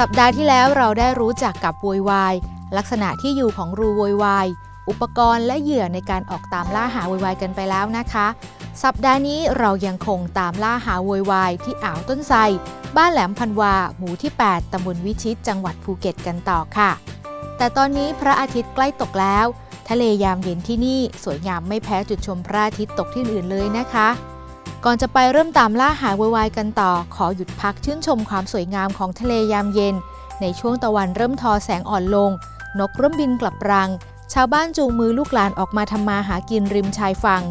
สัปดาห์ที่แล้วเราได้รู้จักกับโวยวาย ลักษณะที่อยู่ของรูโวยวายอุปกรณ์และเหยื่อในการออกตามล่าหาโวยวายกันไปแล้วนะคะ สัปดาห์นี้เรายังคงตามล่าหาโวยวายที่อ่าวต้นไทรบ้านแหลมพันวา หมู่ที่ 8ตำบลวิชิต จังหวัดภูเก็ตกันต่อค่ะ แต่ตอนนี้พระอาทิตย์ใกล้ตกแล้ว ทะเลยามเย็นที่นี่สวยงามไม่แพ้จุดชมพระอาทิตย์ตกที่อื่นเลยนะคะ ก่อนจะไปเริ่มตามล่าหาโวยวายกันต่อ ขอหยุดพักชื่นชมความสวยงามของทะเลยามเย็น ในช่วงตะวันเริ่มทอแสงอ่อนลง นกเริ่มบินกลับรัง ชาวบ้านจูงมือลูกหลานออกมาทำมาหากินริมชายฝั่ง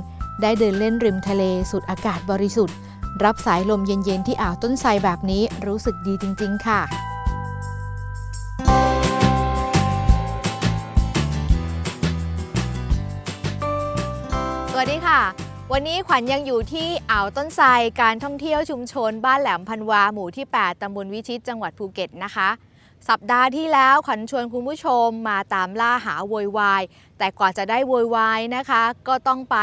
ได้เดินเล่นริมทะเลสุดอากาศบริสุทธิ์ รับสายลมเย็นๆที่อ่าวต้นไทรแบบนี้รู้สึกดีจริง ๆ ค่ะ วันนี้ขวัญยังอยู่ที่อ่าวต้นไทรการท่องเที่ยวชุมชน บ้านแหลมพันวาหมู่ที่ 8 ตำบลวิชิตจังหวัดภูเก็ตนะคะ สัปดาห์ที่แล้วขวัญชวนคุณผู้ชมมาตามล่าหาโวยวาย แต่กว่าจะได้โวยวายนะคะ ก็ต้องไป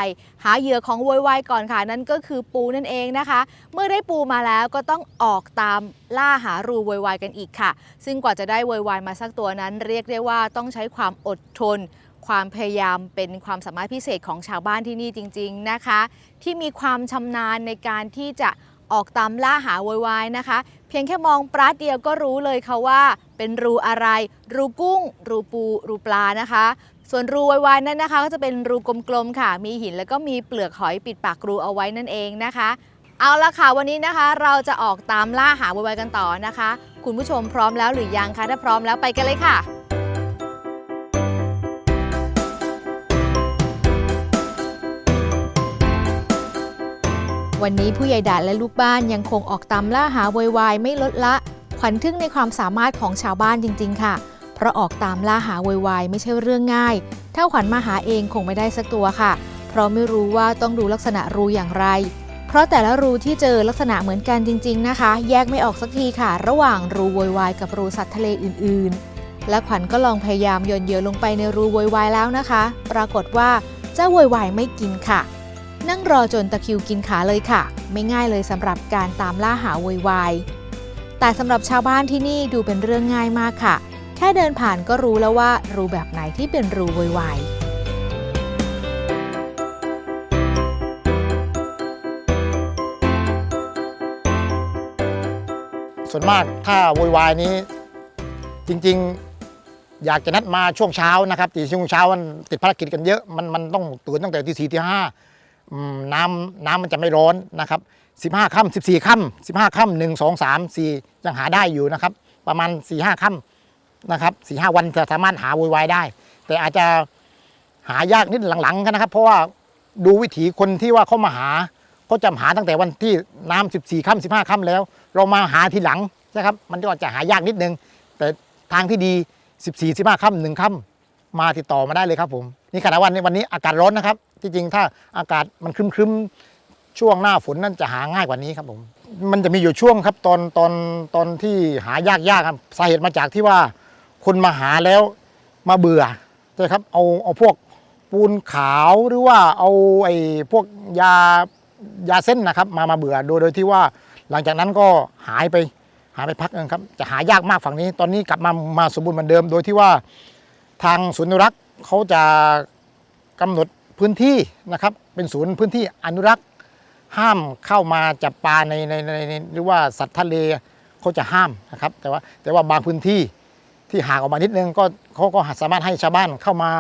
หาเหยื่อของโวยวายก่อนค่ะ นั่นก็คือปูนั่นเองนะคะ เมื่อได้ปูมาแล้วก็ต้องออกตามล่าหารูโวยวายกันอีกค่ะ ซึ่งกว่าจะได้โวยวายมาสักตัวนั้น เรียกได้ว่าต้องใช้ความอดทน ความพยายามเป็นความสามารถพิเศษของชาวบ้านที่นี่จริง ๆนะคะ ที่มีความชำนาญในการที่จะออกตามล่าหาโวยวายนะคะ เพียงแค่มองปลาเดียวก็รู้เลยค่ะว่า เป็นรูอะไร รูกุ้ง รูปู รูปลานะคะ ส่วนรูโวยวายนั้นนะคะ ก็จะเป็นรูกลมๆค่ะ มีหินแล้วก็มีเปลือกหอยปิดปากรูเอาไว้นั่นเองนะคะ เอาละค่ะวันนี้นะคะ เราจะออกตามล่าหาโวยวายกันต่อนะคะ คุณผู้ชมพร้อมแล้วหรือยังคะถ้าพร้อมแล้วไปกันเลยค่ะ วันนี้ผู้ใหญ่ดาดและลูกบ้านยังคงออกตามล่าหาวยวายไม่ลดละ ขวัญทึ่งในความสามารถของชาวบ้านจริง ๆ ค่ะ เพราะออกตามล่าหาวยวายไม่ใช่เรื่องง่าย ถ้าขวัญมาหาเองคงไม่ได้สักตัวค่ะ เพราะไม่รู้ว่าต้องดูลักษณะรูอย่างไร เพราะแต่ละรูที่เจอลักษณะเหมือนกันจริง ๆ นะคะ แยกไม่ออกสักทีค่ะ ระหว่างรูโวยวายกับรูสัตว์ทะเลอื่น ๆ และขวัญก็ลองพยายามโยนเหยื่อลงไปในรูโวยวายแล้วนะคะ ปรากฏว่าเจ้าโวยวายไม่กินค่ะ นั่งรอจนตะคิวกินขาเลยค่ะ ไม่ง่ายเลยสำหรับการตามล่าหาวยวายแต่สำหรับชาวบ้านที่นี่ดูเป็นเรื่องง่ายมากค่ะ แค่เดินผ่านก็รู้แล้วว่ารูแบบไหนที่เป็นรูวยวายส่วนมากถ้าโวยวายนี้ จริงๆ อยากจะนัดมาช่วงเช้านะครับตีช่วงเช้ามันติดภารกิจกันเยอะมันมันต้องตื่นตั้งแต่ตีสี่ตีห้า น้ำน้ำมันจะไม่ร้อนนะครับสิบห้าค่ำสิบสี่ค่ำสิบห้าค่ำหนึ่งสองสามสี่ยังหาได้อยู่นะครับ ประมาณสี่ห้าค่ำนะครับสี่ห้าวันจะสามารถหาโวยวายได้ แต่อาจจะหายากนิดหลังๆกันนะครับ เพราะว่าดูวิถีคนที่ว่าเขามาหาเขาจะหาตั้งแต่วันที่น้ำสิบสี่ค่ำสิบห้าค่ำแล้ว เรามาหาทีหลังนะครับ มันก็จะหายากนิดนึง แต่ทางที่ดี 14 15ค่ำหนึ่งค่ำมาติดต่อมาได้เลยครับผมนี่ขณะวันนี้วันนี้อากาศร้อนนะครับ ที่จริงถ้าอากาศมันครึมๆช่วงหน้าฝนนั่นจะหาง่ายกว่านี้ครับผม มันจะมีอยู่ช่วงครับตอนตอนตอนที่หายากๆครับสาเหตุมาจากที่ว่าคนมาหาแล้วมาเบื่อใช่ครับเอาเอาพวกปูนขาวหรือว่าเอาไอ้พวกยายาเส้นนะครับ มามาเบื่อโดยโดยที่ว่าหลังจากนั้นก็หายไปหายไปพักนึงครับจะหายากมากฝั่งนี้ ตอนนี้กลับมามาสมบูรณ์เหมือนเดิม โดยที่ว่าทางศูนย์อนุรักษ์เขาจะกำหนด พื้นที่นะครับเป็นศูนย์พื้นที่อนุรักษ์ ห้ามเข้ามาจับปลาในในในหรือว่าสัตว์ทะเลเขาจะห้ามนะครับ แต่ว่าแต่ว่าบางพื้นที่ที่ห่างออกมานิดนึงก็เขาก็สามารถให้ชาวบ้านเข้ามา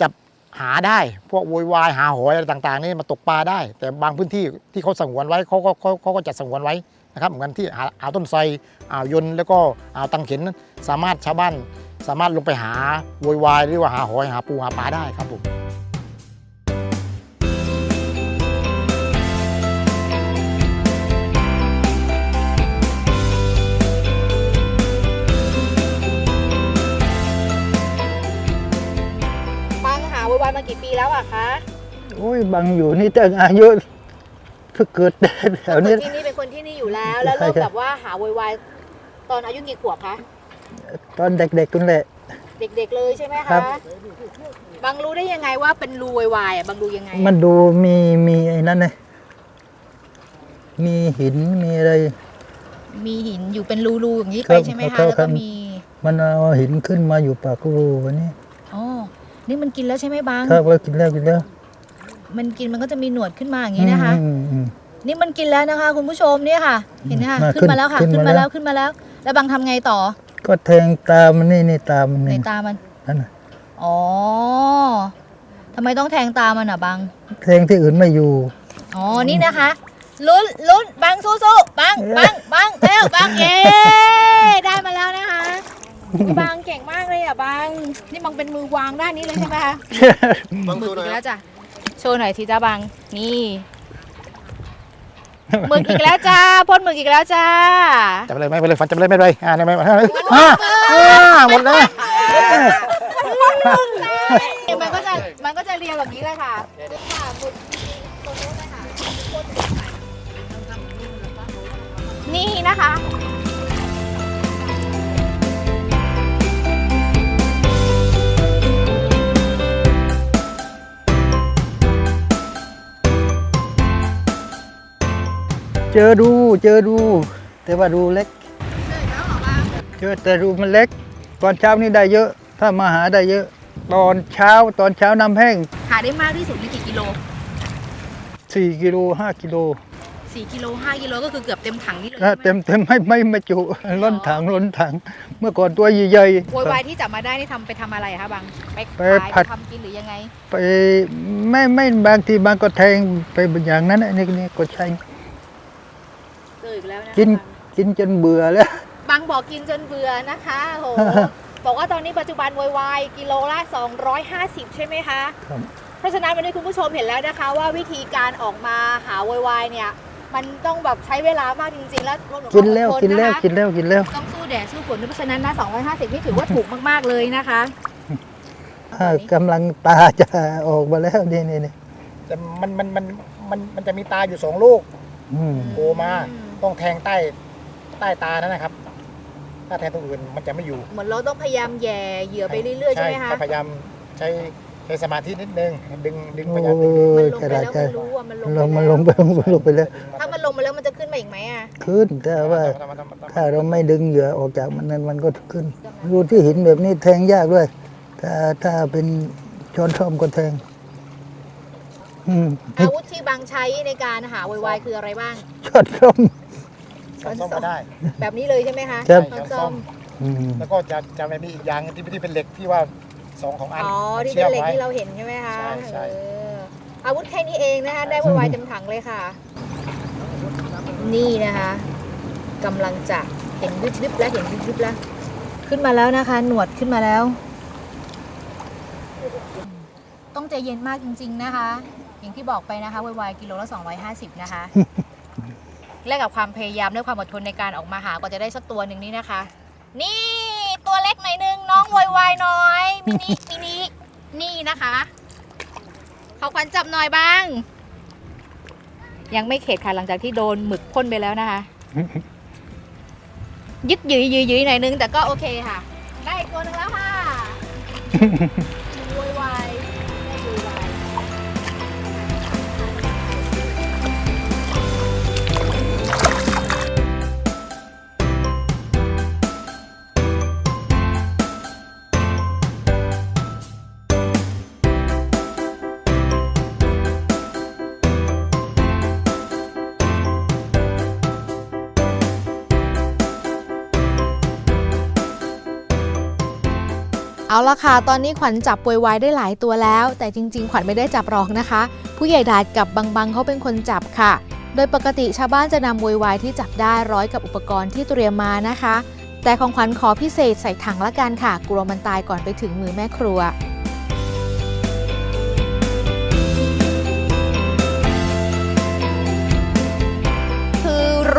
จับหาได้ พวกโวยวายหาหอยอะไรต่างๆ นี่มาตกปลาได้ แต่บางพื้นที่ที่เขาสงวนไว้เขาก็เขาเขาก็จัดสงวนไว้นะครับเหมือนที่อ่าวต้นไทรอ่าวยนแล้วก็อ่าวตังเข็นสามารถชาวบ้านสามารถลงไปหาโวยวายหรือว่าหาหอยหาปูหาปลาได้ครับผม แล้วอะคะโอ้ยบังอยู่นี่ตั้งอายุเพิ่งเกิดแถวคนี้นที่นี่เป็นคนที่นี่อยู่แล้ว แล้วเริ่มใช่ครับแบบว่าหาโวยวายตอนอายุกี่ขวบคะตอนเด็กๆกันแหละเด็กๆเลยใช่ไหมครัคะบบางรู้ได้ยังไงว่าเป็นรูโวยวายอะบางดูยังไง มันดูมีมีไอ้นั่นไงมีหินมีอะไร มีหินอยู่เป็นรูๆอย่างนี้คไปรับใช่ไหมครัคะบแล้วครัก็บมี มันเอาหินขึ้นมาอยู่ปากรูวันนี้อ๋อ นี่มันกินแล้วใช่ไหมบาง ครับเรากินแล้วกินแล้วมันกินมันก็จะมีหนวดขึ้นมาอย่างนี้นะคะ อืมอืม นี่มันกินแล้วนะคะ คุณผู้ชมเนี่ยค่ะ เห็นไหมคะมาขึ้นมาแล้วค่ะ ขึ้ขึ้นนมามาแล้แล้ว วขึ้นมาแล้ว แล้วบางทำไงต่อก็แทงตามันนี่นี่ตามันในนี่ตามัน นั่นน่ะอ๋อทำไมต้องแทงตามันอะบาง แทงที่อื่นไม่อยู่ อ๋อ นี่นะคะ ลุ้นลุ้นบังสู้สู้บังบังบังเร็วบังเย้ได้มาแล้วนะคะ พี่บังเก่งมากเลยอะบังนี่บังเป็นมือวางด้านนี้เลยใช่ไหมคะหมึกอีกแล้วจ้ะโชว์หน่อยทีจ้าบังนี่หมึกอีกแล้วจ้าพ่นหมึกอีกแล้วจ้าจับเลยไม่ไปเลยฟันจับเลยไม่ไปเลยอ่าเนี่ยไม่ไม่ไม่อ่าอ่าหมดเลยมันก็จะมันก็จะเรียวแบบนี้เลยค่ะค่ะหมึกตรงนู้นนะคะนี่นะคะ เจอดูเจอดู แต่ว่าดูเล็ก เจอแต่ดูมันเล็ก ตอนเช้านี่ได้เยอะ ถ้ามาหาได้เยอะ ตอนเช้าตอนเช้าน้ำแห้งหาได้มากที่สุดนี่กี่กิโล 4กิโล5กิโล4กิโล5กิโลก็คือเกือบเต็มถังนี่เลยถ้าใช่ไหมเต็มเต็มไม่ไม่ไม่จุล้นถังล้นถัง เมื่อก่อนตัวใหญ่ๆโวยวายที่จับมาได้นี่ทำไปทำอะไรคะบางไปไปขายผัไปดทำกินหรือยังไงไปไม่ไม่บางทีบางก็แทงไปอย่างนั้นอันนี้นี่ก็ใช้เจ ออีกแล้วนะคะกินกินจนเบื่อแล้วบางบอกกินจนเบื่อนะคะโหบอกว่าตอนนี้ปัจจุบันโวยวายกิโลละ 250 ใช่ไหมคะครับเพราะฉะนั้นวันนี้คุณผู้ชมเห็นแล้วนะคะ ว่าวิธีการออกมาหาโวยวายเนี่ย มันต้องแบบใช้เวลามากจริงๆ แล้วรวมถึงกินแล้วความอดทกินแล้วะคะกินแล้วกินแล้วต้องสู้แดดสู้ฝนด้วยเพราะฉะนั้นนะ250 นี่ถือว่าถูกมากๆเลยนะคะอ่ากำลังตาจะออกมาแล้วนี่นี่นี่แต่มันมันมันมันมันจะมีตาอยู่สองลูกอืมโผล่มา ต้องแทงใต้ใต้ตานั่นนะครับ ถ้าแทงตรงอื่นมันจะไม่อยู่เหมือนเราต้องพยายามแย่เหยื่อไปเรื่อยๆใช่ไหมคะก็พยายามใช้ใช้สมาธินิดนึงดึงดึงโอ้พยายามดึงมันลงกระไปดาษแล้วใจมันรู้ว่ามันลงลงไปมันแวลงไปลงไปลงไปแล้ว ถ้ามันลงมาแล้วมันจะขึ้นมาอีกไหมอะขึ้นแต่ว่าถ้าเราไม่ดึงเหยื่อออกจากมันนั้นมันก็ขึ้น รูที่หินแบบนี้แทงยากด้วย ถ้าถ้าเป็นช้อนส้อมก็แทง อืมอาวุธที่บางใช้ในการหาโวยวายคืออะไรบ้าง ช้อนส้อม ช้อนส้มก็ได้ แบบนี้เลยใช่ไหมคะครับ ช้อนส้มอืมแล้วก็จะจะมีอีกอย่างที่ที่เป็นเหล็กที่ว่าสองของอันอ๋อที่ชื่เป็อนมเหล็กไว้ที่เราเห็นใช่ไหมคะใช่ใช่เอออาวุธแค่นี้เองนะคะ ได้โวยวายเต็มถังเลยค่ะ นี่นะคะกำลังจะเห็นวิบวิบแล้วเห็นวิบวิบแล้ว ขึ้นมาแล้วนะคะ หนวดขึ้นมาแล้ว ต้องใจเย็นมากจริง ๆนะคะ อย่างที่บอกไปนะคะโวยวายกิโลละ250 นะคะ แลกกับความพยายามด้วยความอดทนในการออกมาหากว่าจะได้สักตัวหนึ่งนี่นะคะ นี่ตัวเล็กหน่อยนึงน้องโวยวายน้อยมินิมินินี่นะคะขอขวัญจับหน่อยบ้าง ยังไม่เข็ดค่ะหลังจากที่โดนหมึกพ่นไปแล้วนะคะ ยึดยืยยืยยืยหน่อยนึงแต่ก็โอเคค่ะ ได้อีกตัวหนึ่งแล้วค่ะ เอาละค่ะ ตอนนี้ขวัญจับปวยไวายได้หลายตัวแล้ว แต่จริง ๆ ขวัญไม่ได้จับหรอกนะคะ ผู้ใหญ่ดาดกับบางบังเขาเป็นคนจับค่ะ โดยปกติชาวบ้านจะนำปวยไวายที่จับได้ร้อยกับอุปกรณ์ที่เตรียมมานะคะ แต่ของขวัญขอพิเศษใส่ถังละกันค่ะ กลัวมันตายก่อนไปถึงมือแม่ครัว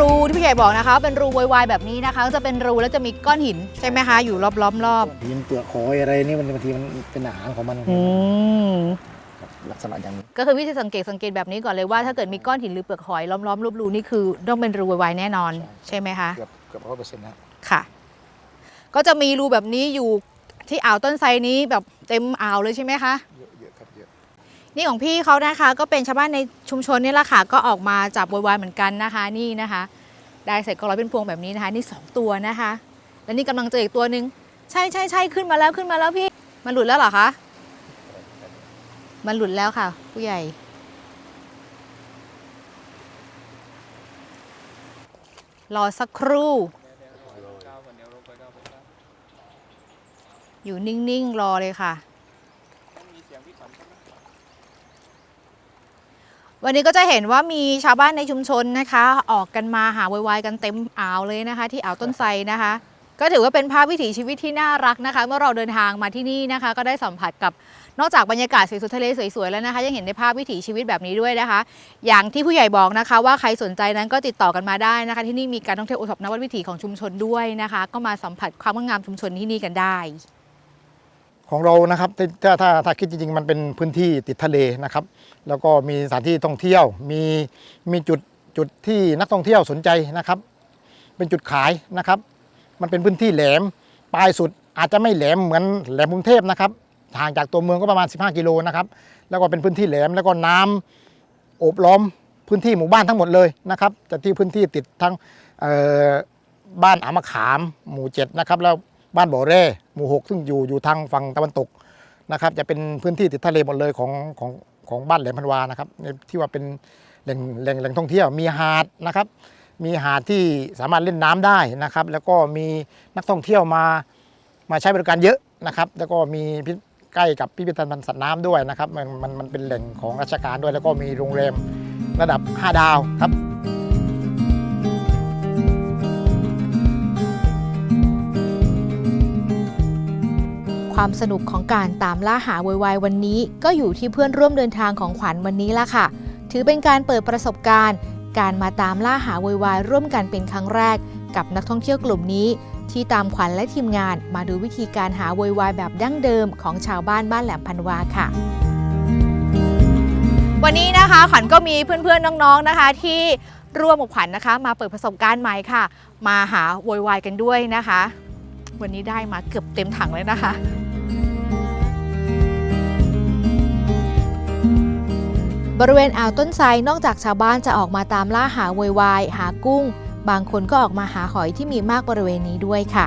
รูที่พี่ใหญ่บอกนะคะ เป็นรูวายๆแบบนี้นะคะก็จะเป็นรูแล้วจะมีก้อนหินใช่ไหมคะ อยู่รอบๆรอบหินเปลือกหอยอะไรนี่มันบางทีมันเป็นอาหารของมันอืมครับลักษณะอย่างนี้ ก็คือวิธีสังเกตสังเกตแบบนี้ก่อนเลยว่าถ้าเกิดมีก้อนหินหรือเปลือกหอยล้อมๆรูปรูนี่คือต้องเป็นรูวายๆแน่นอนใช่ไหมคะเกือบเกือบร้อยเปอร์เซ็นต์นะค่ะ ก็จะมีรูแบบนี้อยู่ที่อ่าวต้นไทรนี้แบบเต็มอ่าวเลยใช่ไหมคะ เยอะเยอะครับเยอะ นี่ของพี่เขานะคะ ก็เป็นชาวบ้านในชุมชนนี่แหละค่ะก็ออกมาจับวยวายเหมือนกันนะคะ นี่นะคะ ได้เสร็จก็ร้อยเป็นพวงแบบนี้นะคะ นี่สองตัวนะคะ และนี่กำลังเจออีกตัวหนึ่งใช่ใช่ใช่ขึ้นมาแล้วขึ้นมาแล้วพี่ มันหลุดแล้วเหรอคะมันหลุดแล้วค่ะ ผู้ใหญ่ รอสักครู่ อยู่นิ่ง ๆ รอเลยค่ะ วันนี้ก็จะเห็นว่ามีชาวบ้านในชุมชนนะคะ ออกกันมาหาวายกันเต็มอ่าวเลยนะคะ ที่อ่าวต้นไทรนะคะ ก็ถือว่าเป็นภาพวิถีชีวิตที่น่ารักนะคะ เมื่อเราเดินทางมาที่นี่นะคะ ก็ได้สัมผัสกับนอกจากบรรยากาศสวยๆทะเลสวยๆแล้วนะคะ ยังเห็นในภาพวิถีชีวิตแบบนี้ด้วยนะคะ อย่างที่ผู้ใหญ่บอกนะคะ ว่าใครสนใจนั้นก็ติดต่อกันมาได้นะคะ ที่นี่มีการท่องเที่ยวโอท็อปนวัดวิถีของชุมชนด้วยนะคะ ก็มาสัมผัสความงดงามชุมชนที่นี่กันได้ ของเรานะครับถ้าถ้าถ้าคิดจริงๆ มันเป็นพื้นที่ติดทะเลนะครับ แล้วก็มีสถานที่ท่องเที่ยว มีมีจุดจุดที่นักท่องเที่ยวสนใจนะครับ เป็นจุดขายนะครับ มันเป็นพื้นที่แหลมปลายสุดอาจจะไม่แหลมเหมือนแหลมกรุงเทพนะครับห่างจากตัวเมืองก็ประมาณ 15 กิโลนะครับแล้วก็เป็นพื้นที่แหลมแล้วก็น้ำโอบล้อมพื้นที่หมู่บ้านทั้งหมดเลยนะครับจะที่พื้นที่ติดทั้งบ้านอามะขาม หมู่เจ็ดนะครับแล้ว บ้านบ่อแร่หมู่หกซึ่งอยู่อยู่ทางฝั่งตะวันตกนะครับ จะเป็นพื้นที่ติดทะเลหมดเลยของของของบ้านแหลมพันวานะครับที่ว่าเป็นแหล่งแหล่งแหล่งท่องเที่ยวมีหาดนะครับ มีหาดที่สามารถเล่นน้ำได้นะครับ แล้วก็มีนักท่องเที่ยวมามาใช้บริการเยอะนะครับ แล้วก็มีใกล้กับพิพิธภัณฑ์สัตว์น้ำด้วยนะครับมันมันมันเป็นแหล่งของราชการด้วย แล้วก็มีโรงแรมระดับ 5 ดาวครับ ความสนุกของการตามล่าหาไวายวันนี้ ก็อยู่ที่เพื่อนร่วมเดินทางของขวัญวันนี้ละค่ะ ถือเป็นการเปิดประสบการณ์ การมาตามล่าหาไวายร่วมกันเป็นครั้งแรก กับนักท่องเที่ยวกลุ่มนี้ ที่ตามขวัญและทีมงาน มาดูวิธีการหาไวายแบบดั้งเดิมของชาวบ้านบ้านแหลมพันวาค่ะวันนี้นะคะขวัญก็มีเพื่อนๆน้องๆนะคะ ที่ร่วมกับขวัญนะคะ มาเปิดประสบการณ์ใหม่ค่ะ มาหาโวยวายกันด้วยนะคะ วันนี้ได้มาเกือบเต็มถังเลยนะคะ บริเวณอ่าวต้นไทรนอกจากชาวบ้านจะออกมาตามล่าหาโวยวาย หากุ้ง บางคนก็ออกมาหาหอยที่มีมากบริเวณนี้ด้วยค่ะ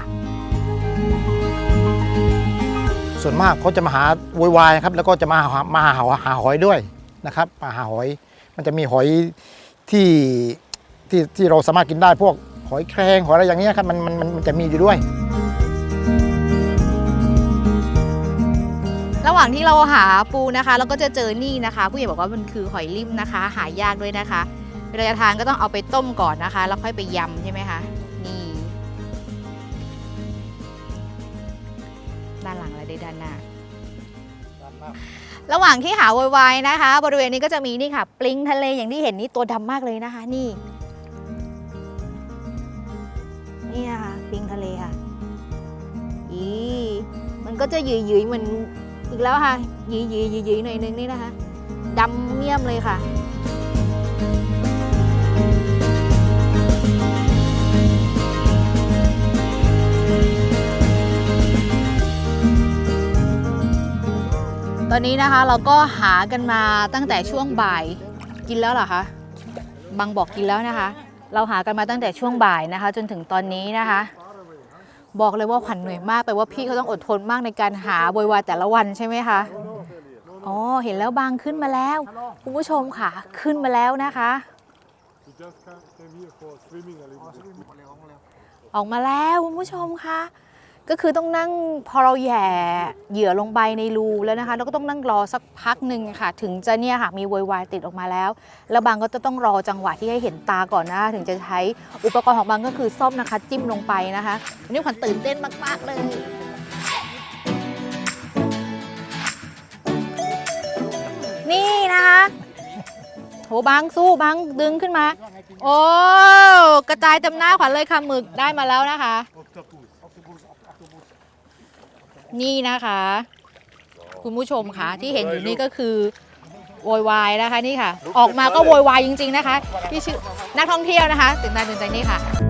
ส่วนมากเขาจะมาหาโวยวายครับแล้วก็จะมาหามาหาหาหอยด้วยนะครับมาหาหอย มันจะมีหอยที่ที่ที่เราสามารถกินได้พวกหอยแครงหอยอะไรอย่างเงี้ยครับมันมันมันจะมีอยู่ด้วย ระหว่างที่เราหาปูนะคะ เราก็จะเจอนี่นะคะ ผู้ใหญ่บอกว่ามันคือหอยลิ่มนะคะ หายากด้วยนะคะเวลาจะทานก็ต้องเอาไปต้มก่อนนะคะ แล้วค่อยไปยำใช่ไหมคะนี่ด้านหลังและด้านหน้าระหว่างที่หาวยวายนะคะ บริเวณนี้ก็จะมีนี่ค่ะ ปลิงทะเลอย่างที่เห็นนี่ตัวดำมากเลยนะคะ นี่นี่นะคะปลิงทะเลค่ะอีมันก็จะหยืยๆเหมือน อีกแล้วค่ะหยืยๆหยืยๆหน่อยนึงนี่นะคะดำเมี่ยมเลยค่ะตอนนี้นะคะเราก็หากันมาตั้งแต่ช่วงบ่ายกินแล้วเหรอคะบางบอกกินแล้วนะคะ เราหากันมาตั้งแต่ช่วงบ่ายนะคะ จนถึงตอนนี้นะคะ บอกเลยว่าขวัญเหนื่อยมากไปลว่าพี่เขาต้องอดทนมากในการหาบวยวายแต่ละวันใช่ไหมคะอ๋อเห็นแล้วบางขึ้นมาแล้ว คุณผู้ชมค่ะ ขึ้นมาแล้วนะคะ ออกมาแล้วคุณผู้ชมค่ะ ก็คือต้องนั่งพอเราแหย่เหยื่อลงไปในรูแล้วนะคะเราก็ต้องนั่งรอสักพักหนึ่งค่ะ ถึงจะเนี่ยค่ะมีโวยวายติดออกมาแล้ว แล้วบางก็จะต้องรอจังหวะที่ให้เห็นตาก่อนนะคะถึงจะใช้อุปกรณ์ของบางก็คือซ่อมนะคะ จิ้มลงไปนะคะวันนี้ขวัญตื่นเต้นมาก ๆ เลยนี่นะคะโหบางสู้บางดึงขึ้นมา โอ้กระจายเต็มหน้าขวัญเลยค่ะหมึกได้มาแล้วนะคะ นี่นะคะ คุณผู้ชมค่ะที่เห็นอยู่นี่ก็คือโวยวายนะคะนี่ค่ะ ออกมาก็โวยวายจริง ๆ นะคะที่ชื่อนักท่องเที่ยวนะคะตื่นตาตื่นใจนี่ค่ะ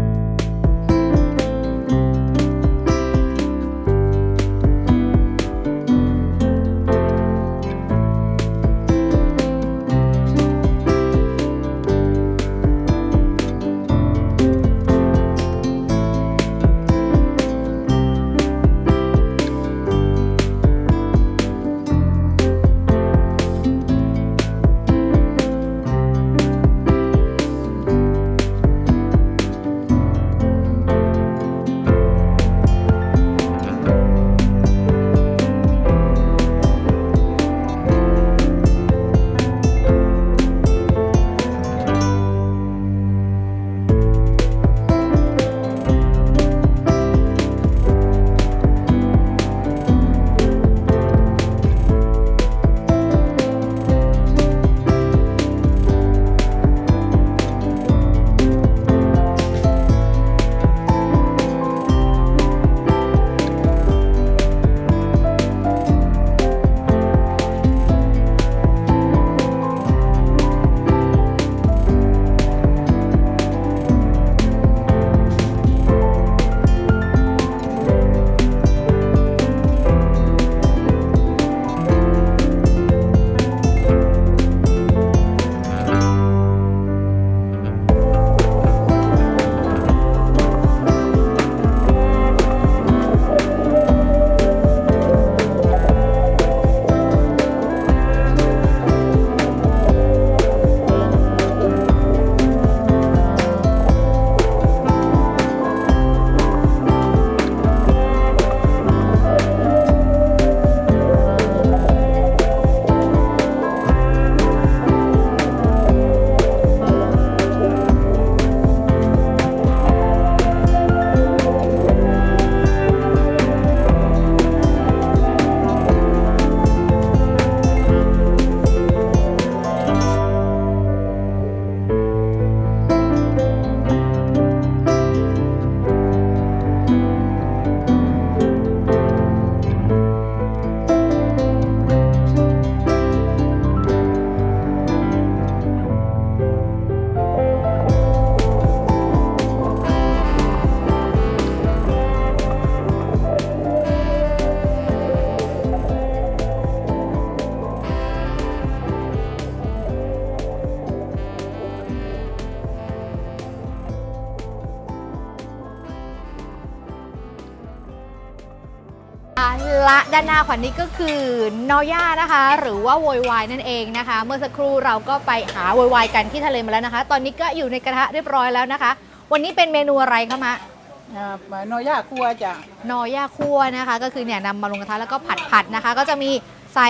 ด้านหน้าขวัญนี้ก็คือนอย่านะคะ หรือว่าโวยวายนั่นเองนะคะ เมื่อสักครู่เราก็ไปหาโวยวายกันที่ทะเลมาแล้วนะคะ ตอนนี้ก็อยู่ในกระทะเรียบร้อยแล้วนะคะ วันนี้เป็นเมนูอะไรคะมะอ่าหมายนอย่าครัวจ้ะนอย่าคั่วนะคะ ก็คือเนี่ยนำมาลงกระทะแล้วก็ผัดผัดๆนะคะ ก็จะมีใส่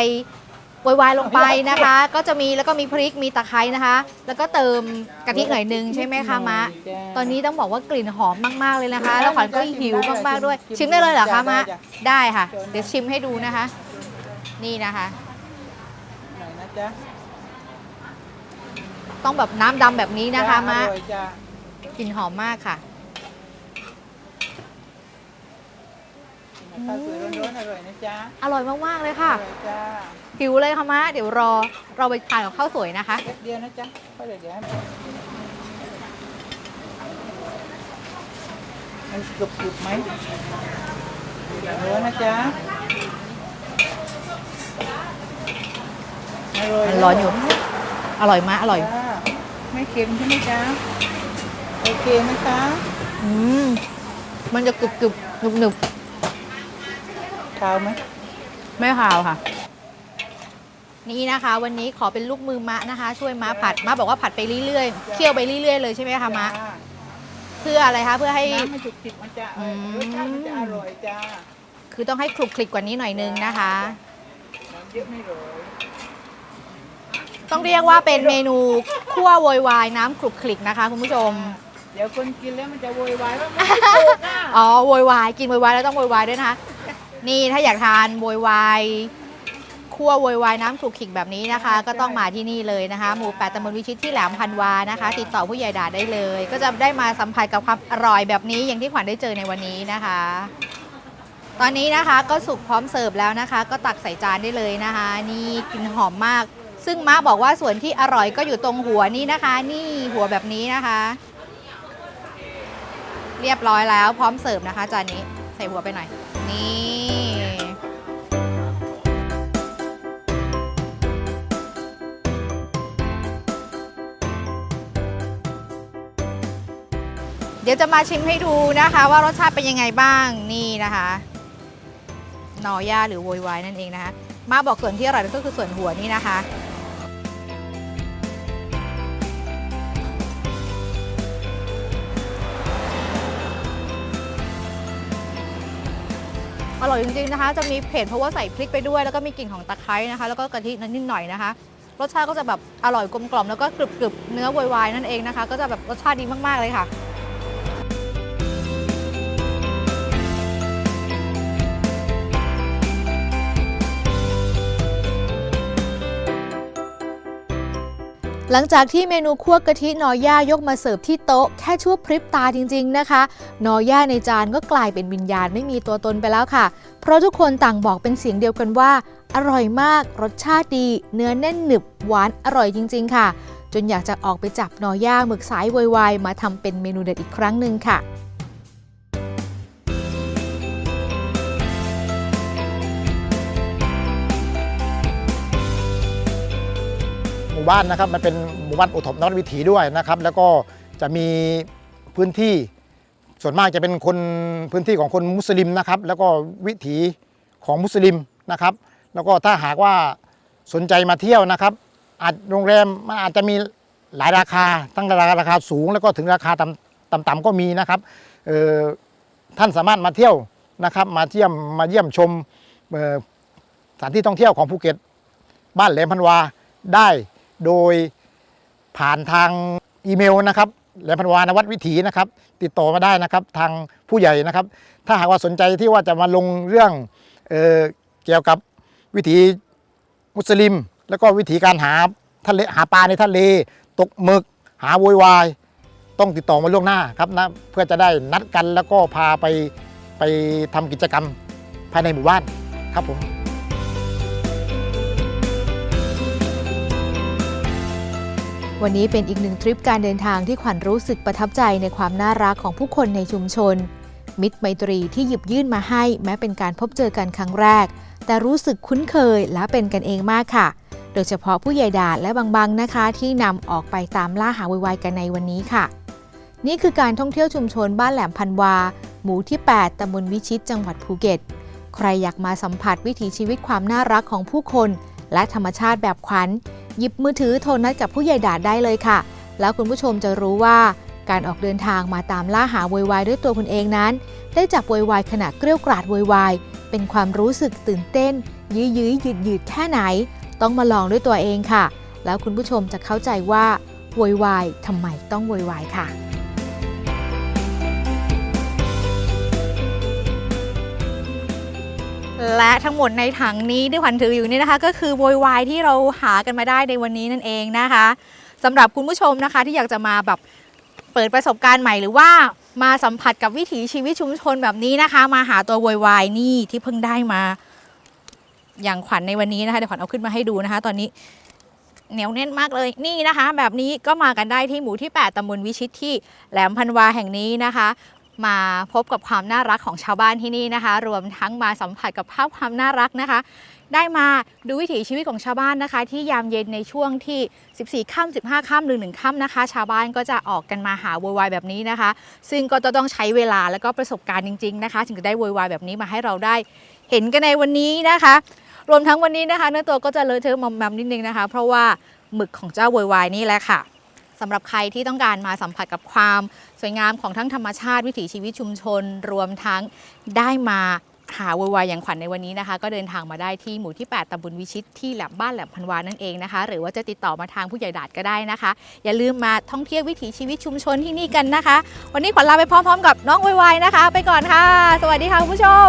โวยวายลงไปนะคะ ก็จะมีแล้วก็มีพริกมีตะไคร้นะคะ แล้วก็เติมกะทิหน่อยนึงใช่ไหมคะมะจ้ะตอนนี้ต้องบอกว่ากลิ่นหอมมาก ๆ เลยนะคะ แล้วขวัญก็หิวมากๆด้วย ชิมได้เลยเหรอคะมะ ได้ค่ะ เดี๋ยวชิมให้ดูนะคะ นี่นะคะไหนนะจ๊ะต้องแบบน้ำดำแบบนี้นะคะมะ อร่อยจ้ะกลิ่นหอมมากค่ะ ข้าวสวยร้อนๆอร่อยนะจ๊ะอร่อยมากๆเลยค่ะ อร่อยจ้ะ หิวเลยค่ะมะเดี๋ยวรอเราไปทานกับข้าวสวยนะคะเล็กเดียวนะจ๊ะก็เดี๋ยวเดี๋ยวให้มันกรุบกรุบไหมเนื้อนะจ๊ะอร่อยมันร้อนอยู่ อร่อยมากอร่อย จ้ะไม่เค็มใช่ไหมจ๊ะโอเคไหมคะอืมมันจะกรึบกรึบหนึบหนึบขาวไหมๆไม่ขาวค่ะ นี่นะคะ วันนี้ขอเป็นลูกมือมะนะคะ ช่วยมะผัดมะบอกว่าผัดไปเรื่อยๆเคี่ยวไปเรื่อยๆเลยใช่ไหมคะมะจ้เพื่ออะไรคะเพื่อให้ น้ำมันจุกจิกมันจะเอออืมรสชาติมันจะอร่อยจ้าคือต้องให้คลุกคลิกกว่านี้หน่อยนึงนะคะ น้ำเยอะไม่โรยต้องเรียกว่าเป็นเมนูคั่วโวยวายน้ำคลุกคลิกนะคะ คุณผู้ชม เดี๋ยวคนกินแล้วมันจะโวยวายว่ามันไม่ถูกอะอ๋อโวยวายกินโวยวายแล้วต้องโวยวายด้วยนะคะ นี่ถ้าอยากทานโวยวาย คั่วโวยวายน้ำคลุกคลิกแบบนี้นะคะ ก็ต้องมาที่นี่เลยนะคะ หมู่แปดตำบลวิชิตที่แหลมพันวานะคะ ติดต่อผู้ใหญ่ดาได้เลย ก็จะได้มาสัมผัสกับความอร่อยแบบนี้อย่างที่ขวัญได้เจอในวันนี้นะคะ ตอนนี้นะคะก็สุกพร้อมเสิร์ฟแล้วนะคะ ก็ตักใส่จานได้เลยนะคะ นี่กลิ่นหอมมาก ซึ่งม้าบอกว่าส่วนที่อร่อยก็อยู่ตรงหัวนี่นะคะ นี่หัวแบบนี้นะคะ เรียบร้อยแล้วพร้อมเสิร์ฟนะคะจานนี้ใส่หัวไปหน่อย นี่ ดี๋ยวจะมาชิมให้ดูนะคะ ว่ารสชาติเป็นยังไงบ้างนี่นะคะนอย่าหรือโวยวายนั่นเองนะคะมาบอกส่วนที่อร่อยก็คือส่วนหัวนี่นะคะ อร่อยจริงๆนะคะ จะมีเผ็ดเพราะว่าใส่พริกไปด้วย แล้วก็มีกลิ่นของตะไคร้นะคะ แล้วก็กะทินิดหน่อยนะคะรสชาติก็จะแบบอร่อยกลมกล่อมแล้วก็กรึบๆเนื้อวยวายนั่นเองนะคะ ก็จะแบบรสชาติดีมากๆเลยค่ะ หลังจากที่เมนูคั่วกะทินอย่ายกมาเสิร์ฟที่โต๊ะแค่ชั่วพริบตาจริง ๆ นะคะ นอย่าในจานก็กลายเป็นวิญญาณไม่มีตัวตนไปแล้วค่ะ เพราะทุกคนต่างบอกเป็นเสียงเดียวกันว่า อร่อยมาก รสชาติดี เนื้อแน่นหนึบหวานอร่อยจริง ๆ ค่ะ จนอยากจะออกไปจับนอย่าหมึกสายไวๆมาทำเป็นเมนูเด็ดอีกครั้งหนึ่งค่ะ บ้านนะครับ มันเป็นหมู่บ้านอุทมนวัตวิถีด้วยนะครับ แล้วก็จะมีพื้นที่ส่วนมากจะเป็นคนพื้นที่ของคนมุสลิมนะครับ แล้วก็วิถีของมุสลิมนะครับ แล้วก็ถ้าหากว่าสนใจมาเที่ยวนะครับ อาจโรงแรมมันอาจจะมีหลายราคาทั้งราคาราคาสูง แล้วก็ถึงราคาต่ำต่ำๆก็มีนะครับท่านสามารถมาเที่ยวนะครับ มาเที่ยมมาเยี่ยมชมสถานที่ท่องเที่ยวของภูเก็ต บ้านแหลมพันวาได้ โดยผ่านทางอีเมลนะครับแหลมพันวานวัดวิถีนะครับ ติดต่อมาได้นะครับทางผู้ใหญ่นะครับ ถ้าหากว่าสนใจที่ว่าจะมาลงเรื่องเออเกี่ยวกับวิถีมุสลิม แล้วก็วิธีการหาทะเลหาปลาในทะเล ตกหมึก หาโวยวาย ต้องติดต่อมาล่วงหน้าครับนะเพื่อจะได้นัดกันแล้วก็พาไปไปทำกิจกรรมภายในหมู่บ้านครับผม วันนี้เป็นอีกหนึ่งทริปการเดินทางที่ขวัญรู้สึกประทับใจในความน่ารักของผู้คนในชุมชน มิตรไมตรีที่หยิบยื่นมาให้แม้เป็นการพบเจอกันครั้งแรก แต่รู้สึกคุ้นเคยและเป็นกันเองมากค่ะ โดยเฉพาะผู้ใหญ่ดาดและบางๆนะคะ ที่นำออกไปตามล่าหาไวๆกันในวันนี้ค่ะ นี่คือการท่องเที่ยวชุมชนบ้านแหลมพันวา หมู่ที่ 8ตำบลวิชิตจังหวัดภูเก็ต ใครอยากมาสัมผัสวิถีชีวิตความน่ารักของผู้คน และธรรมชาติแบบขวัญ หยิบมือถือโทรนัดกับผู้ใหญ่ดาดได้เลยค่ะ แล้วคุณผู้ชมจะรู้ว่าการออกเดินทางมาตามล่าหาโวยวายด้วยตัวคุณเองนั้น ได้จับโวยวายขณะเกลี้ยกราดโวยวายเป็นความรู้สึกตื่นเต้น ยื้อยื้อหยืดหยืดแค่ไหน ต้องมาลองด้วยตัวเองค่ะ แล้วคุณผู้ชมจะเข้าใจว่าโวยวายทำไมต้องโวยวายค่ะ และทั้งหมดในถังนี้ที่ขวัญถืออยู่นี่นะคะ ก็คือโวยวายที่เราหากันมาได้ในวันนี้นั่นเองนะคะสำหรับคุณผู้ชมนะคะที่อยากจะมาแบบเปิดประสบการณ์ใหม่หรือว่ามาสัมผัสกับวิถีชีวิตชุมชนแบบนี้นะคะ มาหาตัวโวยวายนี่ที่เพิ่งได้มา อย่างขวัญในวันนี้นะคะเดี๋ยวขวัญเอาขึ้นมาให้ดูนะคะ ตอนนี้เหนียวแน่นมากเลยนี่นะคะ แบบนี้ก็มากันได้ที่หมู่ที่ 8ตำบลวิชิตที่แหลมพันวาแห่งนี้นะคะ มาพบกับความน่ารักของชาวบ้านที่นี่นะคะ รวมทั้งมาสัมผัสกับภาพความน่ารักนะคะ ได้มาดูวิถีชีวิตของชาวบ้านนะคะ ที่ยามเย็นในช่วงที่ 14 ค่ำ15 ค่ำหรือ1ค่ำนะคะ ชาวบ้านก็จะออกกันมาหาโวยวายแบบนี้นะคะ ซึ่งก็จะต้องใช้เวลาแล้วก็ประสบการณ์จริง ๆนะคะ ถึงจะได้โวยวายแบบนี้มาให้เราได้ เห็นกันในวันนี้นะคะ รวมทั้งวันนี้นะคะเนื้อตัวก็จะเลอะเทอะมอมแมมนิดนึงนะคะ เพราะว่าหมึกของเจ้าโวยวายนี่แหละค่ะ สำหรับใครที่ต้องการมาสัมผัสกับความสวยงามของทั้งธรรมชาติวิถีชีวิตชุมชน รวมทั้งได้มาหาวัววายอย่างขวัญในวันนี้นะคะ ก็เดินทางมาได้ที่หมู่ที่ 8ตำบลวิชิตที่แหลมบ้านแหลมพันวานั่นเองนะคะ หรือว่าจะติดต่อมาทางผู้ใหญ่ดาดก็ได้นะคะ อย่าลืมมาท่องเที่ยววิถีชีวิตชุมชนที่นี่กันนะคะ วันนี้ขวัญลาไปพร้อม ๆ กับน้องวัยวายนะคะ ไปก่อนค่ะ สวัสดีค่ะคุณผู้ชม